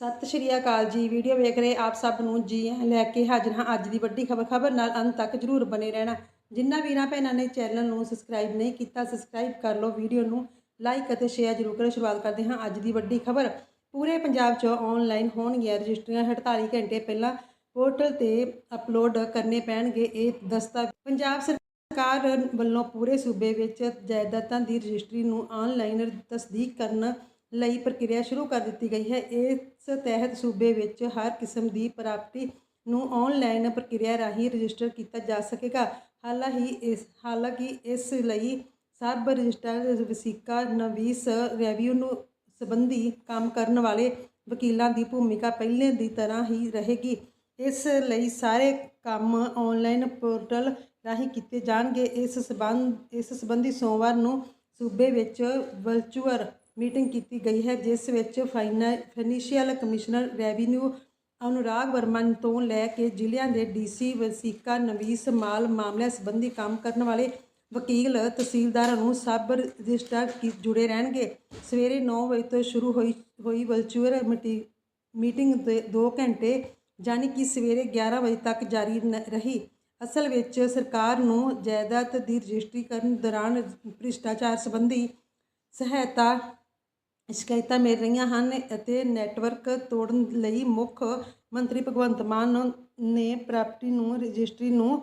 ਸਤਿ ਸ਼੍ਰੀ ਅਕਾਲ ਜੀ। ਵੀਡੀਓ ਵੇਖ ਰਹੇ ਆਪ ਸਭ ਨੂੰ ਜੀ ਲੈ ਕੇ ਹਾਜ਼ਰ ਹਾਂ ਅੱਜ ਦੀ ਵੱਡੀ ਖਬਰ। ਖਬਰ ਨਾਲ ਅੰਤ ਤੱਕ ਜਰੂਰ ਬਨੇ ਰਹਿਣਾ। ਜਿਨ੍ਹਾਂ ਵੀਰਾਂ ਭੈਣਾਂ ਨੇ ਚੈਨਲ ਨੂੰ ਸਬਸਕ੍ਰਾਈਬ ਨਹੀਂ ਕੀਤਾ, ਸਬਸਕ੍ਰਾਈਬ ਕਰ ਲਓ। ਵੀਡੀਓ ਨੂੰ ਲਾਈਕ ਅਤੇ ਸ਼ੇਅਰ ਜਰੂਰ ਕਰੋ। ਸ਼ੁਰੂਆਤ ਕਰਦੇ ਹਾਂ ਅੱਜ ਦੀ ਵੱਡੀ ਖਬਰ। ਪੂਰੇ ਪੰਜਾਬ 'ਚ ਆਨਲਾਈਨ ਹੋਣਗੀਆਂ ਰਜਿਸਟਰੀਆਂ। 48 ਘੰਟੇ ਪਹਿਲਾਂ ਪੋਰਟਲ ਤੇ ਅਪਲੋਡ ਕਰਨੇ ਪੈਣਗੇ ਇਹ ਦਸਤਾਵੇਜ਼। ਪੰਜਾਬ ਸਰਕਾਰ ਵੱਲੋਂ ਪੂਰੇ ਸੂਬੇ ਵਿੱਚ ਜਾਇਦਾਦਾਂ ਦੀ ਰਜਿਸਟਰੀ ਨੂੰ ਆਨਲਾਈਨ ਤਸਦੀਕ ਕਰਨ ਲਈ ਪ੍ਰਕਿਰਿਆ ਸ਼ੁਰੂ ਕਰ ਦਿੱਤੀ ਗਈ ਹੈ। ਇਸ ਤਹਿਤ ਸੂਬੇ ਵਿੱਚ ਹਰ ਕਿਸਮ ਦੀ ਪ੍ਰਾਪਤੀ ਨੂੰ ਆਨਲਾਈਨ ਪ੍ਰਕਿਰਿਆ ਰਾਹੀਂ ਰਜਿਸਟਰ ਕੀਤਾ ਜਾ ਸਕੇਗਾ। ਹਾਲਾਂਕਿ ਇਸ ਹਾਲਾਂਕਿ ਇਸ ਲਈ ਸਭ ਰਜਿਸਟਰ ਵਸੀਕਾ ਨਵੀਸ ਰੈਵਿਊ ਨੂੰ ਸੰਬੰਧੀ ਕੰਮ ਕਰਨ ਵਾਲੇ ਵਕੀਲਾਂ ਦੀ ਭੂਮਿਕਾ ਪਹਿਲੇ ਦੀ ਤਰ੍ਹਾਂ ਹੀ ਰਹੇਗੀ। ਇਸ ਲਈ ਸਾਰੇ ਕੰਮ ਆਨਲਾਈਨ ਪੋਰਟਲ ਰਾਹੀਂ ਕੀਤੇ ਜਾਣਗੇ। ਇਸ ਸਬੰਧ, ਇਸ ਸੰਬੰਧੀ ਸੋਮਵਾਰ ਨੂੰ ਸੂਬੇ ਵਿੱਚ ਵਰਚੁਅਲ ਮੀਟਿੰਗ ਕੀਤੀ ਗਈ ਹੈ, ਜਿਸ ਵਿੱਚ ਫਾਈਨਾ, financial commissioner revenue Anurag Varman ਤੋਂ ਲੈ ਕੇ ਜ਼ਿਲ੍ਹਿਆਂ ਦੇ ਡੀਸੀ ਵਸੀਕਾ ਨਵੀਸ ਮਾਲ ਮਾਮਲਿਆਂ ਸੰਬੰਧੀ ਕੰਮ ਕਰਨ ਵਾਲੇ ਵਕੀਲ, ਤਹਿਸੀਲਦਾਰਾਂ ਨੂੰ ਸਬ ਰਜਿਸਟਰ ਜੁੜੇ ਰਹਿਣਗੇ। ਸਵੇਰੇ 9 ਵਜੇ ਤੋਂ ਸ਼ੁਰੂ ਹੋਈ ਹੋਈ ਵਰਚੁਅਲ ਮੀਟੀ, ਮੀਟਿੰਗ ਦੇ 2 ਘੰਟੇ ਯਾਨੀ ਕਿ ਸਵੇਰੇ 11 ਵਜੇ ਤੱਕ ਜਾਰੀ ਨ- ਰਹੀ। ਅਸਲ ਵਿੱਚ ਸਰਕਾਰ ਨੂੰ ਜਾਇਦਾਦ ਦੀ ਰਜਿਸਟਰੀ ਕਰਨ ਦੌਰਾਨ ਭ੍ਰਿਸ਼ਟਾਚਾਰ ਸੰਬੰਧੀ ਸਹਾਇਤਾ ਸ਼ਿਕਾਇਤਾਂ ਮਿਲ ਰਹੀਆਂ ਹਨ ਅਤੇ ਨੈਟਵਰਕ ਤੋੜਨ ਲਈ ਮੁੱਖ ਮੰਤਰੀ ਭਗਵੰਤ ਮਾਨ ਨੇ ਪ੍ਰਾਪਰਟੀ ਨੂੰ ਰਜਿਸਟਰੀ ਨੂੰ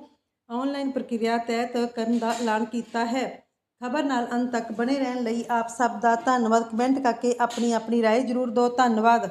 ਆਨਲਾਈਨ ਪ੍ਰਕਿਰਿਆ ਤਹਿਤ ਕਰਨ ਦਾ ਐਲਾਨ ਕੀਤਾ ਹੈ ਖਬਰ ਨਾਲ ਅੰਤ ਤੱਕ ਬਣੇ ਰਹਿਣ ਲਈ ਆਪ ਸਭ ਦਾ ਧੰਨਵਾਦ ਕਮੈਂਟ ਕਰਕੇ ਆਪਣੀ ਆਪਣੀ رائے ਜ਼ਰੂਰ ਦਿਓ ਧੰਨਵਾਦ